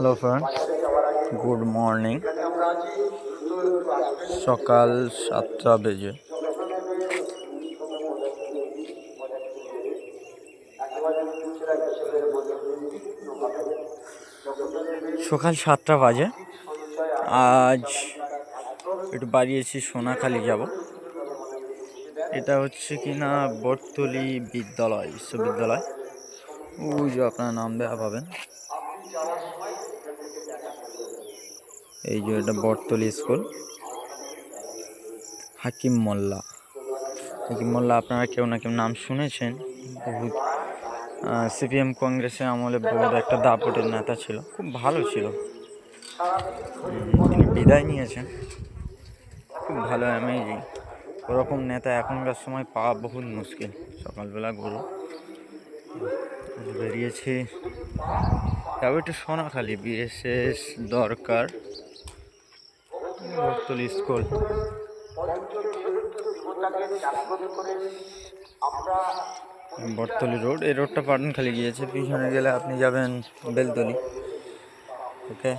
Hello friend good morning সকাল সাতটা বেজে। সকাল সাতটা বাজে। আজ একটু বাড়িয়েছি সোনাখালি যাব। এটা হচ্ছে কি না বটতলি বিদ্যালয়, বিশ্ববিদ্যালয়। ওই যে আপনার নাম দেওয়া পাবেন। এই যে এটা বটতলি স্কুল। হাকিম মোল্লা। হাকিম মোল্লা, আপনারা কেউ না কেউ নাম শুনেছেন? বহুত সিপিএম কংগ্রেসের আমলে বহুত একটা দাপটের নেতা ছিল। খুব ভালো ছিল। তিনি বিদায় নিয়েছেন। খুব ভালো অ্যামেজিং ওরকম নেতা এখনকার সময় পাওয়া বহুত মুশকিল। সকালবেলা গরু বেরিয়েছি। তবে একটু সোনাখালি বিএসএস দরকার। স্কুল বটতলি রোড এই রোডটা পাটনখালি গিয়েছে পিছনে গেলে আপনি যাবেন বেলতলি। ওকে